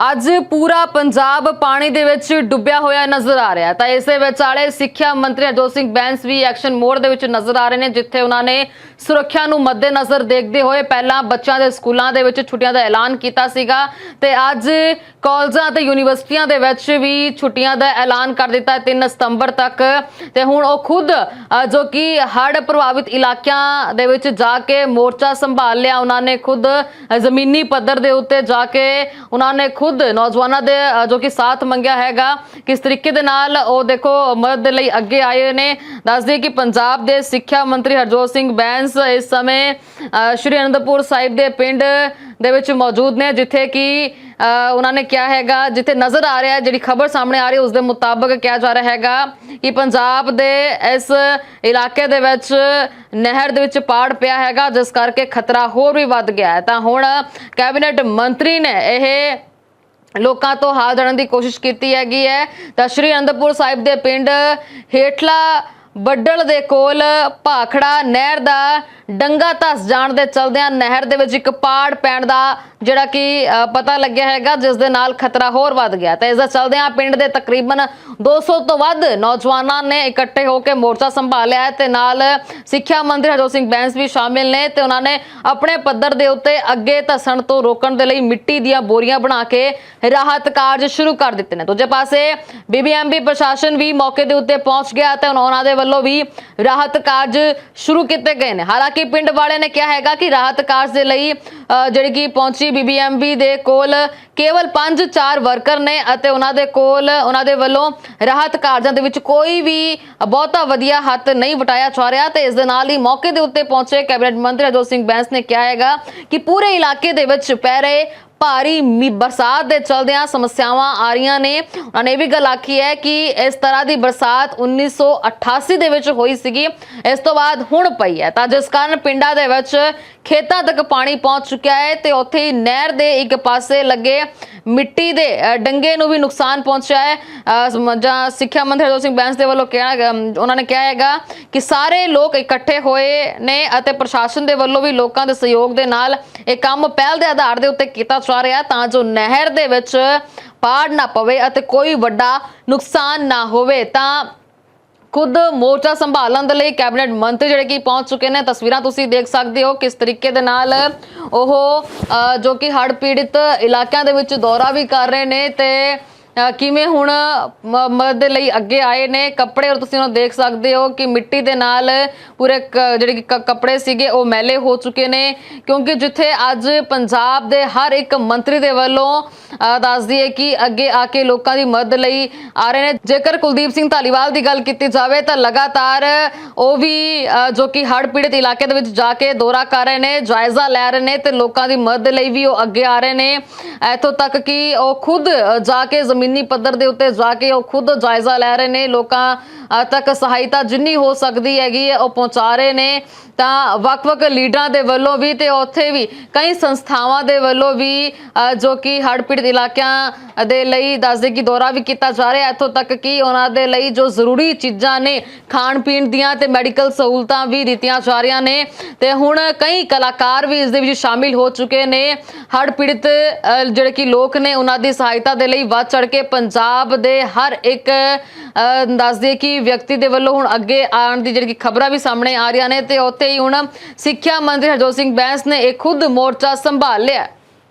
ਅੱਜ ਪੂਰਾ ਪੰਜਾਬ ਪਾਣੀ ਦੇ ਵਿੱਚ ਡੁੱਬਿਆ ਹੋਇਆ ਨਜ਼ਰ ਆ ਰਿਹਾ ਤਾਂ ਇਸੇ ਵਿਚਾਲੇ ਸਿੱਖਿਆ ਮੰਤਰੀ ਹਰਜੋਤ ਸਿੰਘ ਬੈਂਸ ਵੀ ਐਕਸ਼ਨ ਮੋਡ ਦੇ ਵਿੱਚ ਨਜ਼ਰ ਆ ਰਹੇ ਨੇ, ਜਿੱਥੇ ਉਹਨਾਂ ਨੇ ਸੁਰੱਖਿਆ ਨੂੰ ਮੱਦੇਨਜ਼ਰ ਦੇਖਦੇ ਹੋਏ ਪਹਿਲਾਂ ਬੱਚਿਆਂ ਦੇ ਸਕੂਲਾਂ ਦੇ ਵਿੱਚ ਛੁੱਟੀਆਂ ਦਾ ਐਲਾਨ ਕੀਤਾ ਸੀਗਾ ਤੇ ਅੱਜ ਕਾਲਜਾਂ ਤੇ ਯੂਨੀਵਰਸਿਟੀਆਂ ਦੇ ਵਿੱਚ ਵੀ ਛੁੱਟੀਆਂ ਦਾ ਐਲਾਨ ਕਰ ਦਿੱਤਾ ਹੈ 3 ਸਤੰਬਰ ਤੱਕ। ਤੇ ਹੁਣ ਉਹ ਖੁਦ ਜੋ ਕਿ ਹੜ੍ਹ ਪ੍ਰਭਾਵਿਤ ਇਲਾਕਿਆਂ ਦੇ ਵਿੱਚ ਜਾ ਕੇ ਮੋਰਚਾ ਸੰਭਾਲ ਲਿਆ, ਉਹਨਾਂ ਨੇ ਖੁਦ ਜ਼ਮੀਨੀ ਪੱਧਰ ਦੇ ਉੱਤੇ ਜਾ ਕੇ ਉਹਨਾਂ ਨੇ ਖੁਦ ਖੁਦ ਨੌਜਵਾਨਾਂ ਦੇ ਜੋ ਕਿ ਸਾਥ ਮੰਗਿਆ ਹੈਗਾ, ਕਿਸ ਤਰੀਕੇ ਦੇ ਨਾਲ ਉਹ ਦੇਖੋ ਮਦਦ ਦੇ ਲਈ ਅੱਗੇ ਆਏ ਨੇ। ਦੱਸ ਕਿ ਪੰਜਾਬ ਦੇ ਸਿੱਖਿਆ ਮੰਤਰੀ ਹਰਜੋਤ ਸਿੰਘ ਬੈਂਸ ਇਸ ਸਮੇਂ ਸ਼੍ਰੀ ਅਨੰਦਪੁਰ ਸਾਹਿਬ ਦੇ ਪਿੰਡ ਦੇ ਵਿੱਚ ਮੌਜੂਦ ਨੇ, ਜਿੱਥੇ ਕਿ ਉਹਨਾਂ ਨੇ ਕਿਹਾ ਹੈਗਾ, ਜਿੱਥੇ ਨਜ਼ਰ ਆ ਰਿਹਾ, ਜਿਹੜੀ ਖਬਰ ਸਾਹਮਣੇ ਆ ਰਹੀ ਹੈ ਉਸ ਦੇ ਮੁਤਾਬਕ ਕਿਹਾ ਜਾ ਰਿਹਾ ਹੈਗਾ ਕਿ ਪੰਜਾਬ ਦੇ ਇਸ ਇਲਾਕੇ ਦੇ ਵਿੱਚ ਨਹਿਰ ਦੇ ਵਿੱਚ ਪਾੜ ਪਿਆ ਹੈਗਾ, ਜਿਸ ਕਰਕੇ ਖਤਰਾ ਹੋਰ ਵੀ ਵੱਧ ਗਿਆ ਹੈ। ਤਾਂ ਹੁਣ ਕੈਬਨਿਟ ਮੰਤਰੀ ਨੇ ਇਹ ਲੋਕਾਂ ਤੋਂ ਹਾਲ ਜਾਣਨ ਦੀ ਕੋਸ਼ਿਸ਼ ਕੀਤੀ ਹੈਗੀ ਹੈ। ਤਾਂ ਸ਼੍ਰੀ ਅਨੰਦਪੁਰ ਸਾਹਿਬ ਦੇ ਪਿੰਡ ਹੇਠਲਾ ਬੱਡਲ ਦੇ ਕੋਲ ਭਾਖੜਾ ਨਹਿਰ ਦਾ ਡੰਗਾ ਧਸ ਜਾਣ ਦੇ ਚਲਦਿਆਂ ਨਹਿਰ ਦੇ ਵਿੱਚ ਇੱਕ ਪਾੜ ਪੈਣ ਦਾ ਜਿਹੜਾ ਕਿ ਪਤਾ ਲੱਗਿਆ ਹੈਗਾ, ਜਿਸ ਦੇ ਨਾਲ ਖਤਰਾ ਹੋਰ ਵੱਧ ਗਿਆ। ਤਾਂ ਇਸ ਦਾ ਚਲਦਿਆਂ ਪਿੰਡ ਦੇ ਤਕਰੀਬਨ 200 ਤੋਂ ਵੱਧ ਨੌਜਵਾਨਾਂ ਨੇ ਇਕੱਠੇ ਹੋ ਕੇ ਮੋਰਚਾ ਸੰਭਾਲਿਆ ਹੈ ਤੇ ਨਾਲ ਸਿੱਖਿਆ ਮੰਤਰੀ ਹਰਜੋਤ ਸਿੰਘ ਬੈਂਸ ਵੀ ਸ਼ਾਮਿਲ ਨੇ ਤੇ ਉਹਨਾਂ ਨੇ ਆਪਣੇ ਪੱਧਰ ਦੇ ਉੱਤੇ ਅੱਗੇ ਧਸਣ ਤੋਂ ਰੋਕਣ ਦੇ ਲਈ ਮਿੱਟੀ ਦੀਆਂ ਬੋਰੀਆਂ ਬਣਾ ਕੇ ਰਾਹਤ ਕਾਰਜ ਸ਼ੁਰੂ ਕਰ ਦਿੱਤੇ ਨੇ। ਦੂਜੇ ਪਾਸੇ ਬੀਬੀਐਮਬੀ ਪ੍ਰਸ਼ਾਸਨ ਵੀ ਮੌਕੇ ਦੇ ਉੱਤੇ ਪਹੁੰਚ ਗਿਆ ਤੇ ਉਹਨਾਂ ਦੇ ਵੱਲੋਂ ਵੀ ਰਾਹਤ ਕਾਰਜ ਸ਼ੁਰੂ ਕੀਤੇ ਗਏ ਨੇ। ਹਾਲਾਂਕਿ ਪਿੰਡ ਵਾਲਿਆਂ ਨੇ ਕਿਹਾ ਹੈਗਾ ਕਿ ਰਾਹਤ ਕਾਰਜ ਦੇ ਲਈ ਜਿਹੜੀ ਕਿ ਪਹੁੰਚੀ ਬੀਬੀਐਮਬੀ ਦੇ ਕੋਲ ਕੇਵਲ 5-4 ਵਰਕਰ ਨੇ ਅਤੇ ਉਹਨਾਂ ਦੇ ਕੋਲ, ਉਹਨਾਂ ਦੇ ਵੱਲੋਂ ਰਾਹਤ ਕਾਰਜਾਂ ਦੇ ਵਿੱਚ ਕੋਈ ਵੀ ਬਹੁਤਾ ਵਧੀਆ ਹੱਥ ਨਹੀਂ ਵਟਾਇਆ ਜਾ ਰਿਹਾ ਤੇ ਇਸ ਦੇ ਨਾਲ ਹੀ ਮੌਕੇ ਦੇ ਉੱਤੇ ਪਹੁੰਚੇ ਕੈਬਨਿਟ ਮੰਤਰੀ ਹਰਜੋਤ ਸਿੰਘ ਬੈਂਸ ਨੇ ਕਿਹਾ ਹੈਗਾ ਕਿ ਪੂਰੇ ਇਲਾਕੇ ਦੇ ਵਿੱਚ ਪੈ ਰਹੇ ਭਾਰੀ ਮੀਂਹ ਬਰਸਾਤ ਦੇ ਚਲਦਿਆਂ ਸਮੱਸਿਆਵਾਂ ਆ ਰਹੀਆਂ ਨੇ। ਉਹਨਾਂ ਨੇ ਇਹ ਵੀ ਗੱਲ ਆਖੀ ਹੈ ਕਿ ਇਸ ਤਰ੍ਹਾਂ ਦੀ ਬਰਸਾਤ 1988 ਦੇ ਵਿੱਚ ਹੋਈ ਸੀਗੀ। ਇਸ ਤੋਂ ਬਾਅਦ ਹੁਣ ਪਈ ਹੈ। ਤਾਂ ਜਿਸ ਕਾਰਨ ਪਿੰਡਾਂ ਦੇ ਵਿੱਚ ਖੇਤਾਂ ਤੱਕ ਪਾਣੀ ਪਹੁੰਚ ਚੁੱਕਿਆ ਹੈ ਤੇ ਉੱਥੇ ਹੀ ਨਹਿਰ ਦੇ ਇੱਕ ਪਾਸੇ ਲੱਗੇ ਮਿੱਟੀ ਦੇ ਡੰਗੇ ਨੂੰ ਵੀ ਨੁਕਸਾਨ ਪਹੁੰਚਿਆ ਹੈ। ਜਾਂ ਸਿੱਖਿਆ ਮੰਤਰੀ ਹਰਜੋਤ ਸਿੰਘ ਬੈਂਸ ਦੇ ਵੱਲੋਂ ਕਿਹਾ ਉਹਨਾਂ ਨੇ ਕਿਹਾ ਹੈਗਾ ਕਿ ਸਾਰੇ ਲੋਕ ਇਕੱਠੇ ਹੋਏ ਨੇ ਅਤੇ ਪ੍ਰਸ਼ਾਸਨ ਦੇ ਵੱਲੋਂ ਵੀ ਲੋਕਾਂ ਦੇ ਸਹਿਯੋਗ ਦੇ ਨਾਲ ਇਹ ਕੰਮ ਪਹਿਲ ਦੇ ਆਧਾਰ ਦੇ ਉੱਤੇ ਕੀਤਾ ਜਾ ਰਿਹਾ ਤਾਂ ਜੋ ਨਹਿਰ ਦੇ ਵਿੱਚ ਪਾੜ ਨਾ ਪਵੇ ਅਤੇ ਕੋਈ ਵੱਡਾ ਨੁਕਸਾਨ ਨਾ ਹੋਵੇ। ਤਾਂ ਖੁਦ ਮੋਰਚਾ ਸੰਭਾਲਣ ਦੇ ਲਈ ਕੈਬਨਿਟ ਮੰਤਰੀ ਜਿਹੜੇ ਕਿ ਪਹੁੰਚ ਚੁੱਕੇ ਨੇ, ਤਸਵੀਰਾਂ ਤੁਸੀਂ ਦੇਖ ਸਕਦੇ ਹੋ ਕਿਸ ਤਰੀਕੇ ਦੇ ਨਾਲ ਉਹ ਜੋ ਕਿ ਹੜ੍ਹ ਪੀੜਿਤ ਇਲਾਕਿਆਂ ਦੇ ਵਿੱਚ ਦੌਰਾ ਵੀ ਕਰ ਰਹੇ ਨੇ ਤੇ ਕਿਵੇਂ ਹੁਣ ਮ- ਮਦਦ ਦੇ ਲਈ ਅੱਗੇ ਆਏ ਨੇ, ਕੱਪੜੇ ਔਰ ਤੁਸੀਂ ਉਹ ਦੇਖ ਸਕਦੇ ਹੋ ਕਿ ਮਿੱਟੀ ਦੇ ਨਾਲ ਪੂਰੇ ਕ- ਜਿਹੜੇ ਕਿ, ਕੱਪੜੇ ਸੀਗੇ ਉਹ ਮੈਲੇ ਹੋ ਚੁੱਕੇ ਨੇ ਕਿਉਂਕਿ ਜਿੱਥੇ ਅੱਜ ਪੰਜਾਬ ਦੇ ਹਰ ਇੱਕ ਮੰਤਰੀ ਦੇ ਵੱਲੋਂ ਦੱਸ ਦਈਏ ਕਿ ਅੱਗੇ ਆ ਕੇ ਲੋਕਾਂ ਦੀ ਮਦਦ ਲਈ ਆ ਰਹੇ ਨੇ। ਜੇਕਰ ਕੁਲਦੀਪ ਸਿੰਘ ਧਾਲੀਵਾਲ ਦੀ ਗੱਲ ਕੀਤੀ ਜਾਵੇ ਤਾਂ ਲਗਾਤਾਰ ਉਹ ਵੀ ਜੋ ਕਿ ਹੜ੍ਹ ਪੀੜਿਤ ਇਲਾਕੇ ਦੇ ਵਿੱਚ ਜਾ ਕੇ ਦੌਰਾ ਕਰ ਰਹੇ ਨੇ ਜਾਇਜ਼ਾ ਲੈ ਰਹੇ ਨੇ ਤੇ ਲੋਕਾਂ ਦੀ ਮਦਦ ਲਈ ਵੀ ਉਹ ਅੱਗੇ ਆ ਰਹੇ ਨੇ। ਇੱਥੋਂ ਤੱਕ ਕਿ ਉਹ ਖੁਦ ਜਾ ਕੇ ਜ਼ਮੀਨੀ ਪੱਧਰ ਦੇ ਉੱਤੇ ਜਾ ਕੇ ਉਹ ਖੁਦ ਜਾਇਜ਼ਾ ਲੈ ਰਹੇ ਨੇ। ਲੋਕਾਂ ਤੱਕ ਸਹਾਇਤਾ ਜਿੰਨੀ ਹੋ ਸਕਦੀ ਹੈਗੀ ਹੈ ਉਹ ਪਹੁੰਚਾ ਰਹੇ ਨੇ। ਤਾਂ ਵੱਖ-ਵੱਖ ਲੀਡਰਾਂ ਦੇ ਵੱਲੋਂ ਵੀ ਤੇ ਉੱਥੇ ਵੀ ਕਈ ਸੰਸਥਾਵਾਂ ਦੇ ਵੱਲੋਂ ਵੀ ਅ, ਜੋ ਕਿ ਹੜ੍ਹ ਪੀੜਿਤ ਇਲਾਕਿਆਂ ਦੇ ਲਈ ਦੱਸਦੇ ਕਿ ਦੌਰਾ ਵੀ ਕੀਤਾ ਜਾ ਰਿਹਾ। ਇੱਥੋਂ ਤੱਕ ਕਿ ਉਹਨਾਂ ਦੇ ਲਈ ਜੋ ਜ਼ਰੂਰੀ ਚੀਜ਼ਾਂ ਨੇ ਖਾਣ ਪੀਣ ਦੀਆਂ ਤੇ ਮੈਡੀਕਲ ਸਹੂਲਤਾਂ ਵੀ ਦਿੱਤੀਆਂ ਜਾ ਰਹੀਆਂ ਨੇ। ਤੇ ਹੁਣ ਕਈ ਕਲਾਕਾਰ ਵੀ ਇਸ ਦੇ ਵਿੱਚ ਸ਼ਾਮਿਲ ਹੋ ਚੁੱਕੇ ਨੇ। ਹੜ੍ਹ ਪੀੜਤ ਜਿਹੜੇ ਕਿ ਲੋਕ ਨੇ ਉਹਨਾਂ ਦੀ ਸਹਾਇਤਾ ਦੇ ਲਈ ਵੱਧ ਚੜ ਕੇ ਪੰਜਾਬ ਦੇ ਹਰ ਇੱਕ ਅ, ਦੱਸਦੇ ਕਿ ਵਿਅਕਤੀ ਦੇ ਵੱਲੋਂ ਹੁਣ ਅੱਗੇ ਆਉਣ ਦੀ ਜਿਹੜੀ ਕਿ ਖਬਰਾਂ ਵੀ ਸਾਹਮਣੇ ਆ ਰਹੀਆਂ ਨੇ ਤੇ ਉੱਥੇ ਹੀ ਹੁਣ ਸਿੱਖਿਆ ਮੰਤਰੀ ਹਰਜੋਤ ਸਿੰਘ ਬੈਂਸ ਨੇ ਇਹ ਖੁਦ ਮੋਰਚਾ ਸੰਭਾਲ ਲਿਆ।